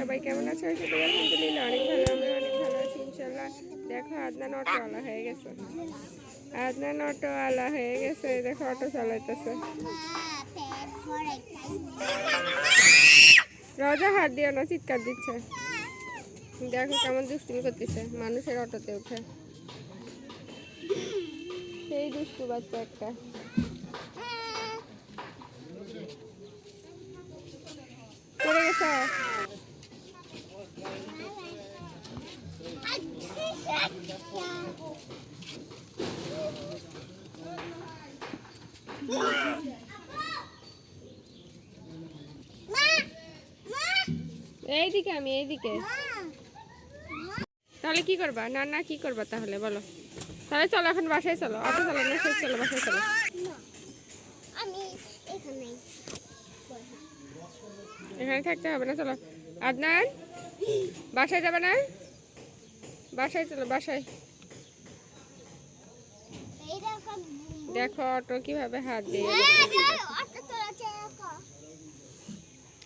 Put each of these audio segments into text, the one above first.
সবাই কেমন আছে? সেটা আলহামদুলিল্লাহ অনেক ভালো, আমরা অনেক ভালো আছি ইনশাল্লাহ দেখো, আদনান অটোওয়ালা হয়ে গেছে। আদনান অটোওয়ালা হয়ে গেছে দেখো, অটো চালাইতেছে। রজা হাত দিও না, চিৎকার দিচ্ছে। দেখো কেমন দুষ্টুমি করতেছে, মানুষের অটোতে উঠে। সেই দুষ্টু বাচ্চা একটা। পড়ে গেছে? এইদিকে আমি, এইদিকে। তাহলে কি করবা? না না, কি করবা তাহলে? বলো। তাহলে চলো, এখন বাসায় চলো। অটো চলো না শেষ, চলো, বাসায় চলো। এখানে থাকতে হবে না, চলো। আদনান, বাসায় যাবে না? বাসায় চলো, বাসায়। দেখো অটো কীভাবে হাত দিয়ে দেখো।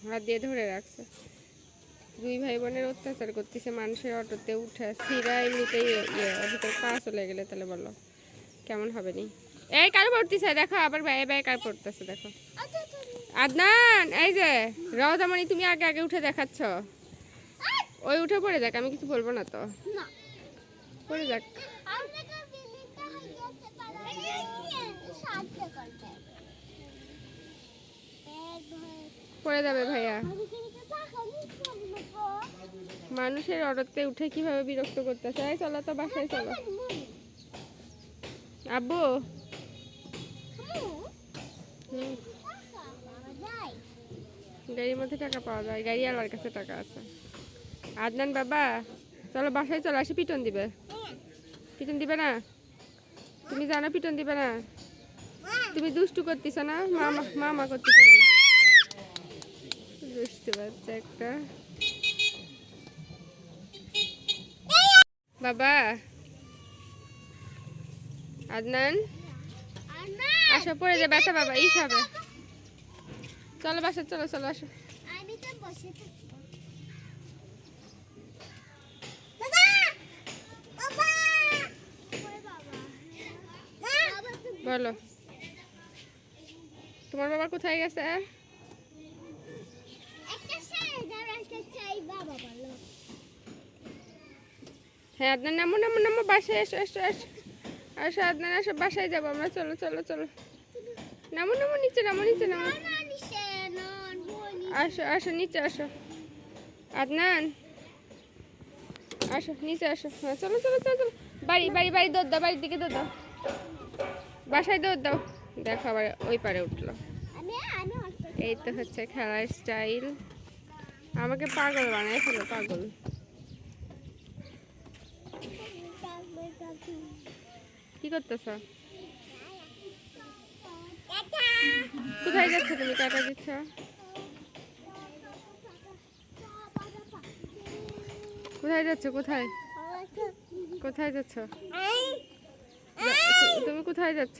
হাত দিয়ে ধরে রাখছে। দুই ভাই বোনের অত্যাচার করতেছে মানুষের অটোতে উঠে সিরা এমনিতেই ইয়ে ভিতরে পা চলে গেলে তাহলে বলো কেমন হবে নি? এই কার পড়তেছে দেখো আবার ব্যয় ব্যয় কার পড়তেছে দেখো। আদনান এই যে রওজামণি তুমি আগে আগে উঠে দেখাচ্ছ? ওই উঠে পড়ে যাক আমি কিছু বলব না তো। পড়ে যাক। পড়ে যাবে ভাইয়া। মানুষের অটোতে উঠে কীভাবে বিরক্ত করতেছে? এই চলো তো বাসায় চলো। আব্বু? গাড়ির মধ্যে টাকা পাওয়া যায়। গাড়ি আলার কাছে টাকা আছে। আদনান বাবা, চলো বাসায় চলো আসি পিটন দিবে। পিটন দিবে না? তুমি জানো পিটন দিবে না? তুমি দুষ্টু করতেছ না? মামা মামা করতেছ না দুষ্টু বাচ্চা একটা। বাবা। আদনান। আসো, পড়ে যে ব্যথা বাবা, ইস হবে। চলো বাসা, চলো চলো, আসো। বলো। তোমার বাবা কোথায় গেছে একটা সাইজার একটা চাই বাবা বলো হ্যাঁ আদনান নামো নামো নামো বাসায় এসো এসো এসো। আসো আদনান আসো বাসায় যাব আমরা। চলো চলো চলো। নামো নামো নিচে নামো নিচে নামো। আসো আসো নিচে আসো। আদনান আসো নিচে আসো। হ্যাঁ চলো চলো চলো চলো। বাড়ি বাড়ি বাড়ি দৌড় দাও বাড়ির দিকে দৌড় দাও। বাসায় দৌড় দাও। দেখো আবার ওই পারে উঠল। এই তো হচ্ছে খেলার স্টাইল। আমাকে পাগল বানায় ফেলো, পাগল। কি করতেছ? কোথায় যাচ্ছ তুমি? টাকা দিচ্ছ? কোথায় যাচ্ছ? কোথায়? কোথায় যাচ্ছ? তুমি কোথায় যাচ্ছ?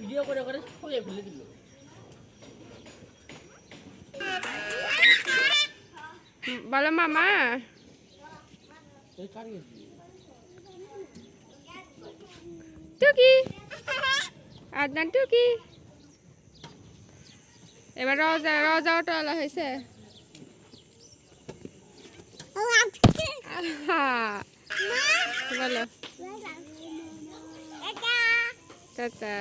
ভিডিও করে করে খুলে ফেলে দিল। বলো মামা। টুকি। আদনান টুকি। এবার রজা রজা অটোওয়ালা হয়েছে। আহা, বলো টাটা